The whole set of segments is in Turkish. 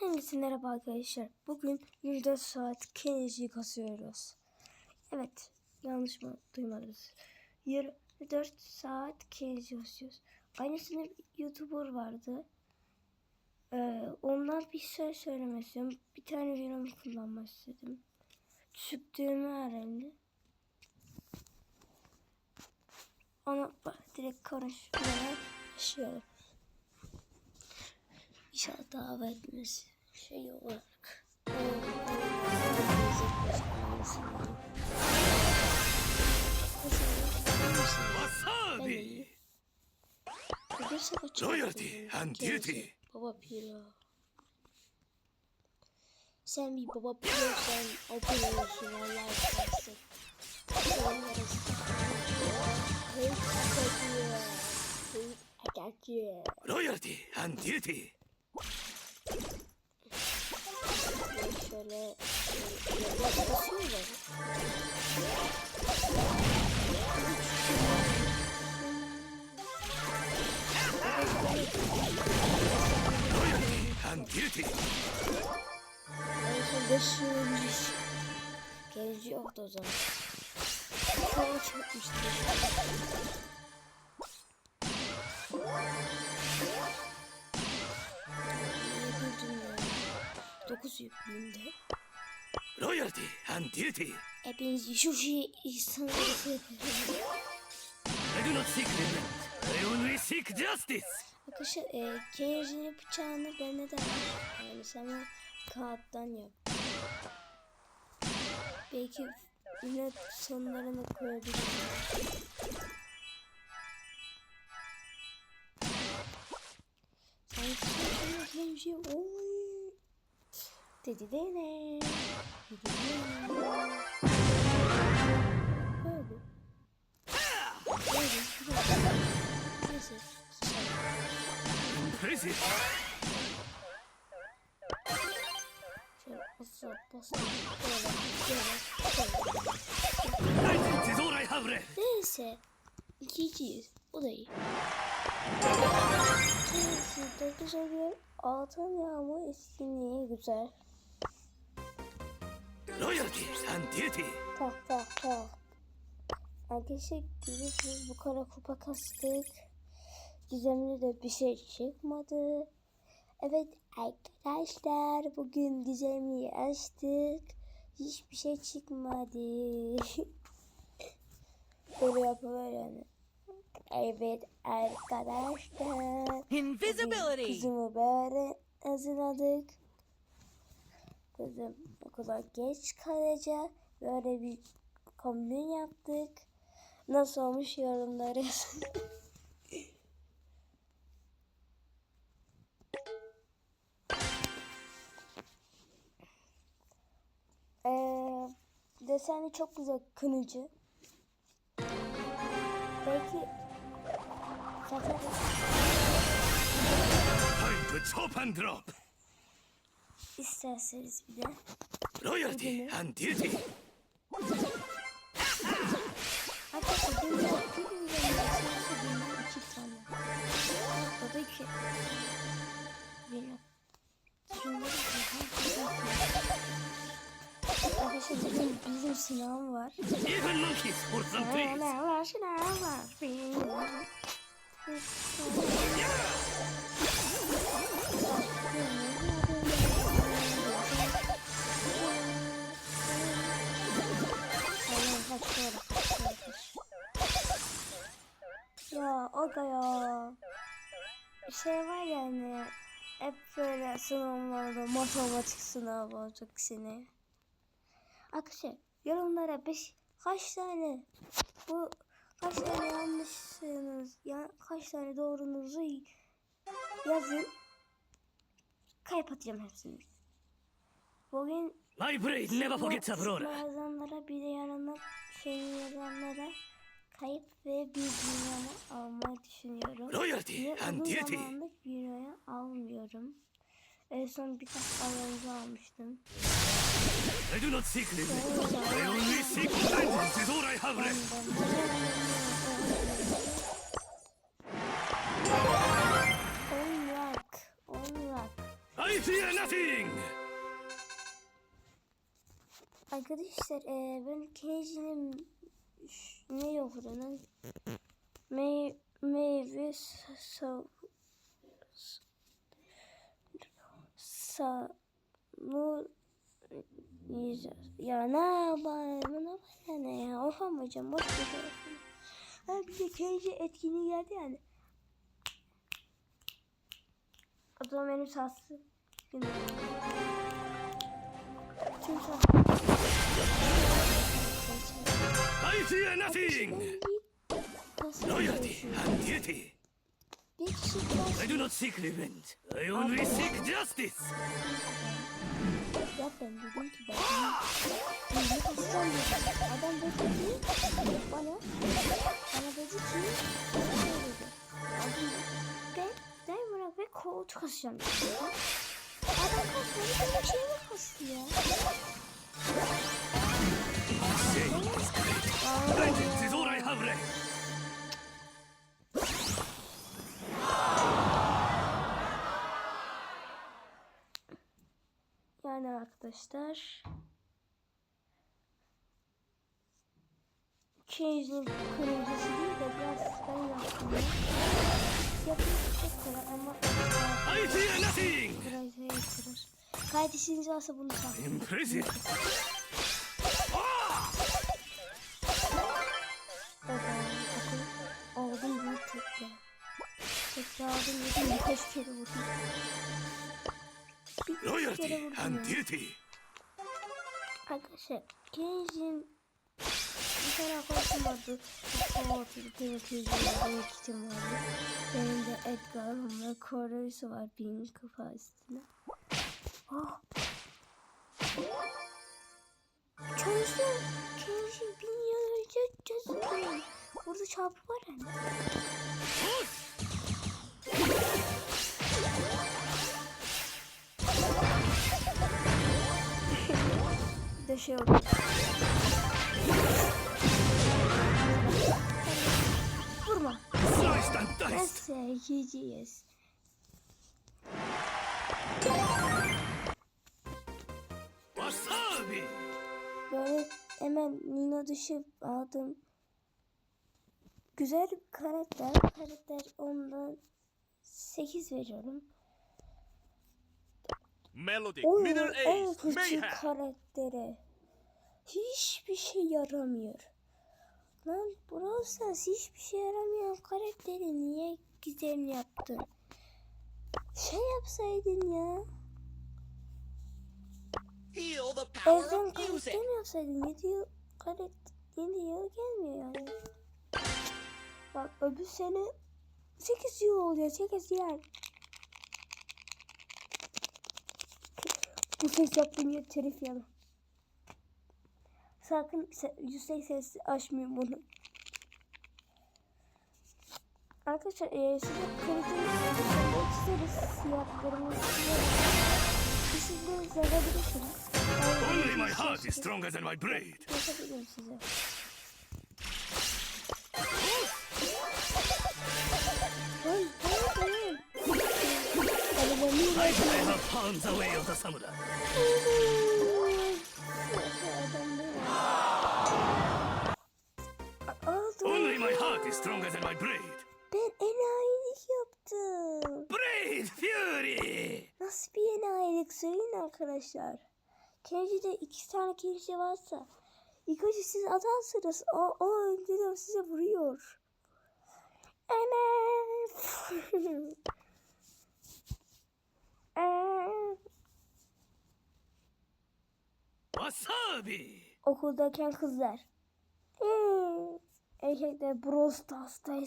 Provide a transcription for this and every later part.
Hangisi merhaba arkadaşlar. Bugün 24 saat Kenji'yi kasıyoruz. Evet. Yanlış mı duymadınız? 24 saat Kenji kasıyoruz. Aynısını YouTuber vardı. Ee, ondan bir şey söylemek istiyorum. Bir tane videomu kullanmak istedim. Çıktığını öğrendi. Ona bak direkt konuşmaya başlayalım. İnşallah davetimiz şey olarak. Wasabi! Loyalty and duty. Baba piro. Sen bir baba pirosan o pirosun Allah istersen. Hey, akacı. Hey, akacı. Loyalty and duty. Şöyle şöyle basıyorlar. Loyalty and duty. En son 5 yıl önce Genci yoktu o zaman. Sonra çökmüştü. 9 yüklüğünde. Loyalty and duty. Hepiniz şu şey insanları I do not seek revenge. I only seek justice. Arkadaşlar e, Kenji'nin bıçağını bende de var. Yani sana kağıttan yap. Belki yine sonlarını koyabilirim. Sanki sana Kenji oy. Dedi de ne? Dedi de ne? Böyle. Böyle. Neyse. susalım. Impressive. Şöyle basıp basıp böyle böyle böyle. Neyse. İkinciyiz. O da iyi. İkincisi de güzel bir altın yağmur etkinliği güzel. Loyalty and duty. Tak tak tak. Arkadaşlar görüyorsunuz bu kara kupa kastık. Gizemli de bir şey çıkmadı. Evet arkadaşlar bugün gizemliyi açtık. Hiçbir şey çıkmadı. Böyle yani. Evet arkadaşlar. Invisibility. Kızımı böyle hazırladık. Kızım okula geç kalacak. Böyle bir kombin yaptık. Nasıl olmuş yorumları yazın. Ee, deseni çok güzel kınıcı. Belki. Time to chop and drop. İsterseniz bir de. Loyalty and duty. Arkadaşlar benim de sayısı benim iki tane. O da iki. Benim. Şunları Arkadaşlar bizim, bizim sınavım var. Even monkeys for some treats. Ne var sınav var. Benim. Aynen, Ya aga ya. Bir şey var yani. Hep böyle sınavlarda matematik sınavı olacak seni. Arkadaşlar yorumlara beş kaç tane bu kaç tane yanlışsınız ya kaç tane doğrunuzu yazın. Kayıp atacağım hepsini. Bugün My blade never forgets a Sınav brother. yazanlara bir de yanına şey yazanlara kayıp ve bir dünyanı almayı düşünüyorum. Loyalty and duty. dünyayı almıyorum. En son birkaç ay önce almıştım. I do not seek revenge. I only seek vengeance is all I have left. On rak, on rak. I fear nothing! Arkadaşlar ben Kenji'nin sa mu yiyeceğiz. Ya ne yapayım? Ne yapayım ne ya? Okumayacağım. Boş bir şey. Ha bir de Kenji etkinliği geldi yani. O zaman benim. Tüm saslı. I fear nothing! Loyalty and duty! Bir kişi I do not seek revenge. I only seek justice! yap ben dedim ki ben Bilgi kasacağım dedim. Adam dedi ki bana bana dedi ki şey dedi. Adam ben buna ve koltuk kasacağım dedi. Adam kasmadı ben bir şey mi ya? İs great. Vengeance is all I have left. Yani arkadaşlar Cage'in kırmızısı değil de biraz ben yaptım. ya. Yapmak çok kolay ama I fear nothing! biraz zayıftır. Kardeşiniz varsa bunu sakın. Impressive! Aldım bir tekrar. Tekrar aldım dedim birkaç kere vurdum. Loyalty and duty! Arkadaşlar Kenji'nin bir tane arkadaşım vardı. İki tim vardı. Benim de Edgar'ım ve Corey'si var benim kafa üstüne. Oh. Kenji, Kenji bin yıl önce çözüldü. Burada çarpı var hani. Bir şey oldu. Vurma. İkinciyiz. Wasabi! Böyle hemen Nino dışı aldım. Güzel bir karakter. Karakter ondan 8 veriyorum. Melody, Oyunun Middle kötü Mayhem. karakteri. Hiçbir şey yaramıyor. Lan Brawl hiçbir şey yaramayan karakteri niye güzel yaptın? Şey yapsaydın ya. Evden karakter mi yapsaydın? 7 yıl karakter 7 yıl gelmiyor yani. Bak öbür sene 8 yıl oluyor. 8 yıl. Bu ses yaptığım yer telif yeme. Sakın se- yüksek ses açmayın bunu. Arkadaşlar e, size kaliteli çizeriz. Siyah, kırmızı, de yazabilirsiniz. Only my heart is stronger than my brain! Yapabilirim size. Hadi ben bir I, have found the way of the samurai! İs stronger than my brain! Ben enayilik yaptım. Brave Fury! Nasıl bir enayilik söyleyin arkadaşlar. Kenji'de iki tane Kenji varsa ilk önce siz atarsınız. O, o önceden size vuruyor. Eee. Wasabi! Okuldayken kızlar. Eee. Erkekler Brawl Stars'ta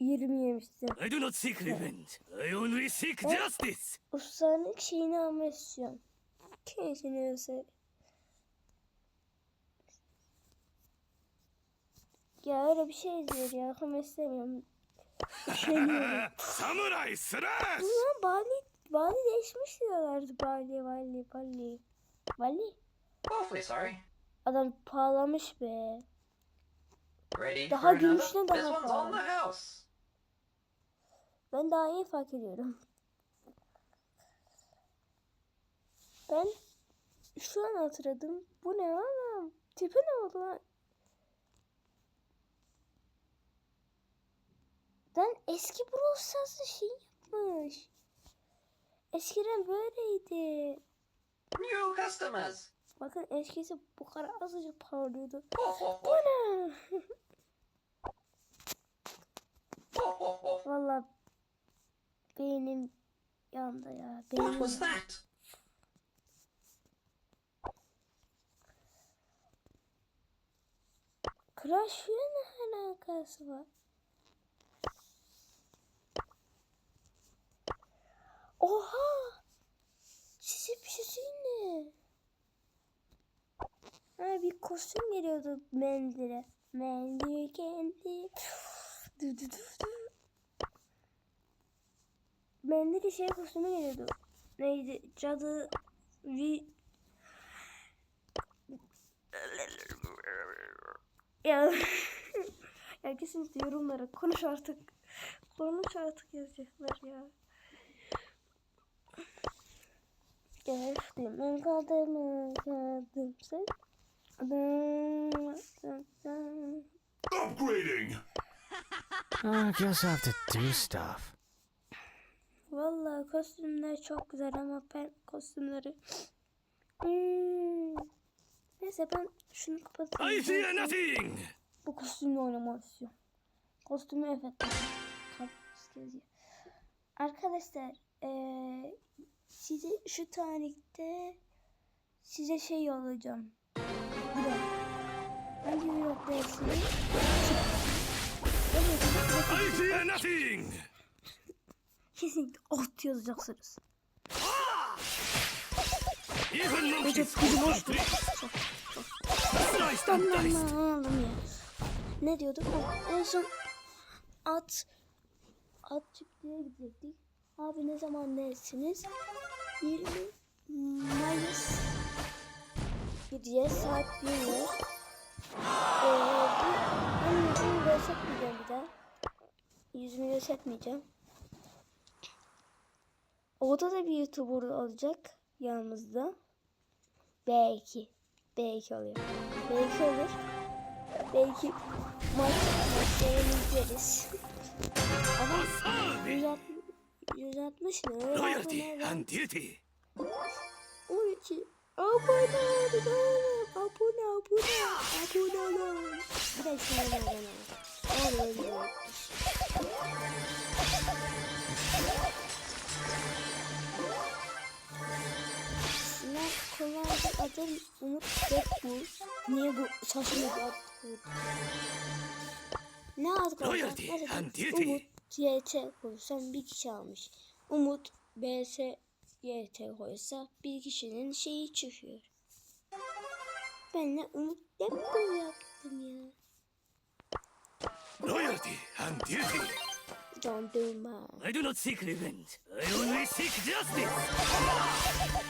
20 yemiştir. I do not seek revenge. I only seek justice! Ustanın şeyini almak istiyorum. Kenji'ni özel. Ya öyle bir şey diyor ya. Okumak istemiyorum. Üşeniyorum. Samurai slash! Ulan Bali, Bali değişmiş diyorlardı. Bali, Bali, Bali. Bali. Awfully sorry. Adam pahalanmış be. Daha gümüşten daha pahalı. Ben daha iyi fark ediyorum. Ben şu an hatırladım. Bu ne oğlum? Tipi ne oldu lan? Lan eski Brawl Stars'ta şey yapmış. Eskiden böyleydi. New customers. Bakın eskisi bu kadar azıcık parlıyordu. Bu ne? Valla beynim yandı ya. What Beynim was that? Crash ne alakası var? Oha! Şey söyleyeyim mi? Ha, bir kostüm geliyordu mendile. Mendil kendi. Du, du, du, du. Mendil şey kostümü geliyordu. Neydi? Cadı vi ya ya kesinlikle yorumlara konuş artık. Konuş artık yazacaklar ya. Geçtim ben kadını sen. Upgrading! I guess I have to do stuff. Vallahi kostümler çok güzel ama ben kostümleri Hmm. Neyse ben şunu I kapatayım. fear nothing! Bu kostümle oynamak istiyorum. Kostümü evet. Arkadaşlar eee size şu tarihte size şey yollayacağım. Hangi dersiniz? Evet, I fear nothing! kesinlikle alt yazacaksınız. And diced. Anladım ya. Ne diyorduk? En son at at çiftliğe gidecektik. Abi ne zaman dersiniz? 20 Mayıs gideceğiz saat 1 Ee, bu, ben yüzümü göstermeyeceğim bir daha. Yüzümü göstermeyeceğim. Orada da bir YouTuber olacak yanımızda. Belki. Belki oluyor. Belki olur. Belki maç maçlarını izleriz. Ama Wasabi! 160 ne? Loyalty and duty. 12. Abone olun. Abone abone. Olun. Bir de şuna abone olun. Abi öyle. Ben kullandığım adım Umut Deadpool. Niye bu saçma bir ad? Ne ad duty. Umut YT koysam bir kişi almış. Umut BS YT koysa bir kişinin şeyi çıkıyor. Ben de Umut Deadpool yaptım ya. Loyalty and duty. Don't do my. I do not seek revenge. I only seek justice.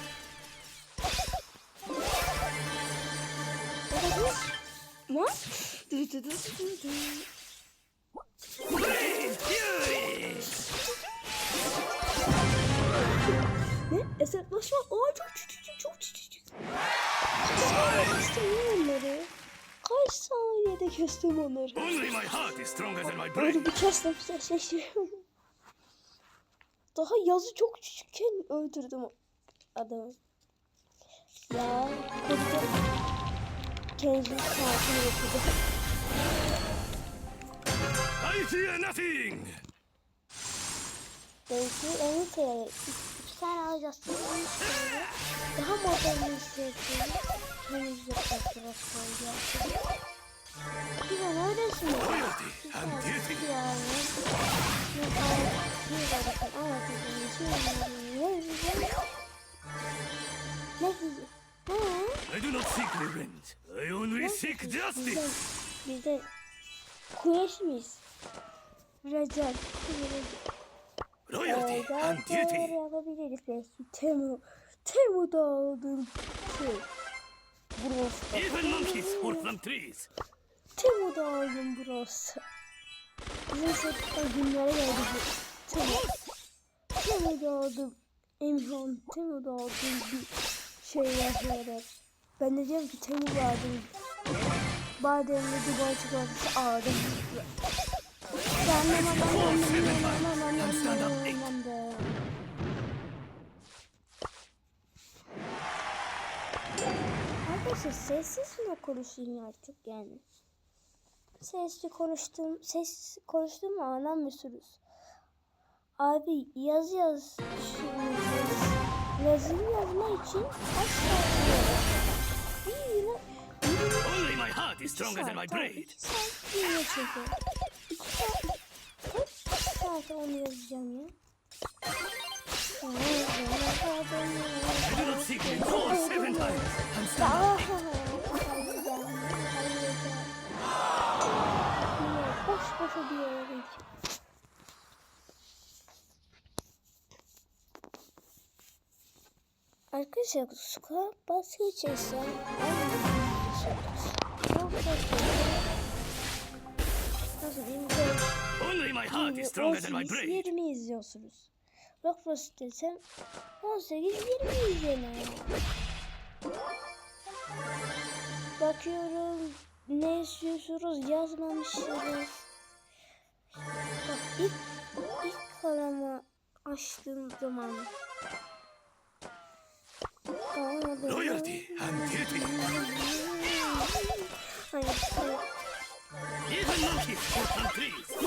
Ne? Du du du du du. Brave fury! Ne? Hesaplaşma. Aa çok. Ya onları? Kaç saniyede kestim onları? Only bir kestim şaşırıyorum. Daha yazı çok küçükken öldürdüm adamı. Ya koca kendisi saatini okudu. I fear nothing! Belki en sevdiğim iki tane alacağız. Daha modern hissettiğim henüz. Yani. Bakın anlatacağım şey Ne güzel. I do not seek revenge. I only seek justice. Bizden, bizden Kureş miyiz? Recep. Loyalty and duty. yapabiliriz belki. Temu. Temu da aldım. Şey. Burası. Even monkeys fall from trees. Temu da aldım burası. Bizim çocuklar günlere geldi bu. Temu. Temu da aldım. Temu da aldım. Bir. şey yapıyoruz. Ben de diyorum ki teni badem. Bademli Dubai çikolatası ağırdım. Arkadaşlar sessiz mi konuşayım artık yani? Sesli konuştuğum, ses konuştuğumu anlamıyorsunuz. Abi yaz yaz yazıyı yazma için kaç saat? Bir yıla bir yıla Only my heart is stronger than my brain. Saat yiyor çünkü. İki saat. Kaç saat onu yazacağım ya? I do not Boş boşa diyorum. Arkadaşlar squat basket çeksem Nasıl diyeyim? Only my heart is stronger than my brain. 20 izliyorsunuz. Rockfrost desem 18 20 izleme. Bakıyorum ne istiyorsunuz yazmamışsınız. Bak ilk, ilk kalemi açtığım zaman Loyalty and duty. Hayır, hayır. Even monkeys can climb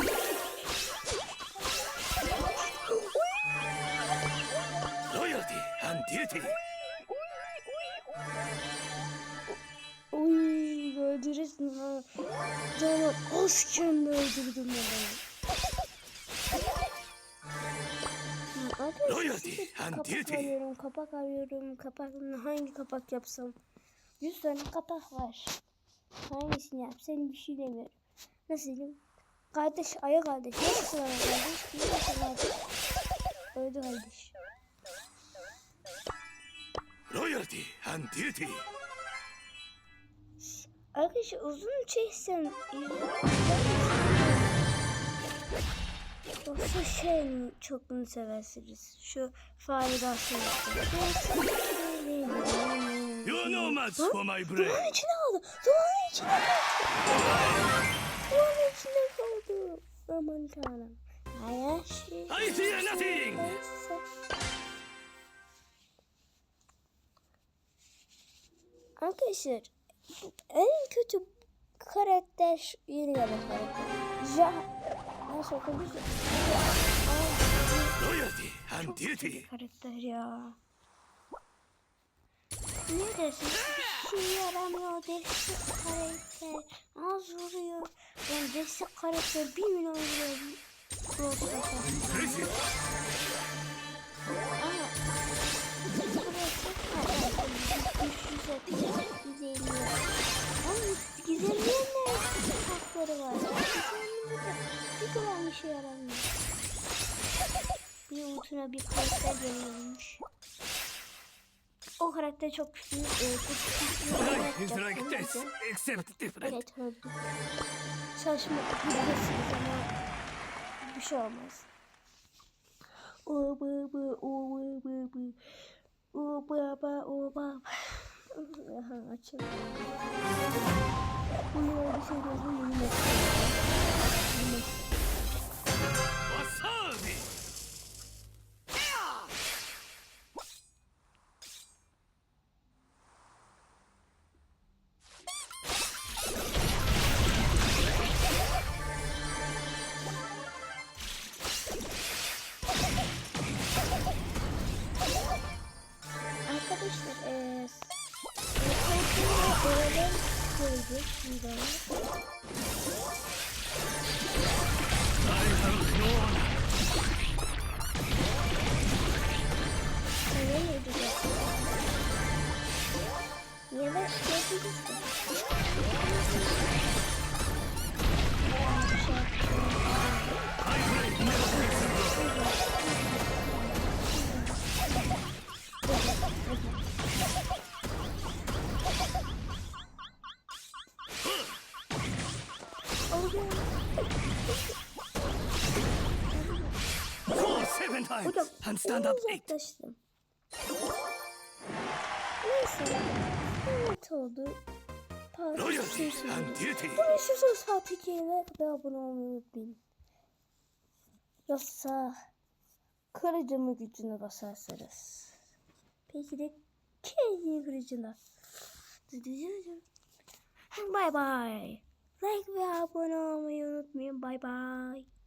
And kapak duty. arıyorum, kapak arıyorum, kapak hangi kapak yapsam? 100 tane kapak var. Hangisini yapsam bir şey demiyorum. Nasıl diyeyim? Kardeş, aya kardeş. Nasıl var kardeş? Nasıl kardeş? Öldü kardeş. Loyalty and duty. Arkadaşlar uzun çeksem Yoksa şey mi çok mu seversiniz? Şu fare dansını You no match for my Duvarın brain. içine kaldı. Duvarın içine kaldı. Duvarın içine kaldı. Aman tanrım. Şey. I fear nothing. Arkadaşlar en kötü karakter yeni karakter. Ja nasıl okuduysa. Loyalty and duty. karakter ya. Ne dersin? Bir şey yaramıyor. Destek karakter. Az vuruyor. Yani destek karakter bir vuruyor. Roblox'a. Impressive. Ama Gizemliğe ne hakları var? Gizemliğe de bir işe yaramıyor. Bir ultuna bir karakter geliyormuş. O karakter çok güçlü. E, çok güçlü. Evet öldü. Saçma bilirsiniz ama bir şey olmaz. O baba o baba o baba o baba. Aha açıldı. Bu yine bir şey gözü yeni mesaj. Koyduk şimdi. I Seven times. Hocam, and stand up eight. Neyse. Evet oldu. Loyalty and duty. Bu işi son saat 2'ye kadar abone olmayı unutmayın. Yoksa kırıcımı gücüne basarsanız. Peki de kendi kırıcına. Bye bye. Like ve abone olmayı unutmayın. Bye bye.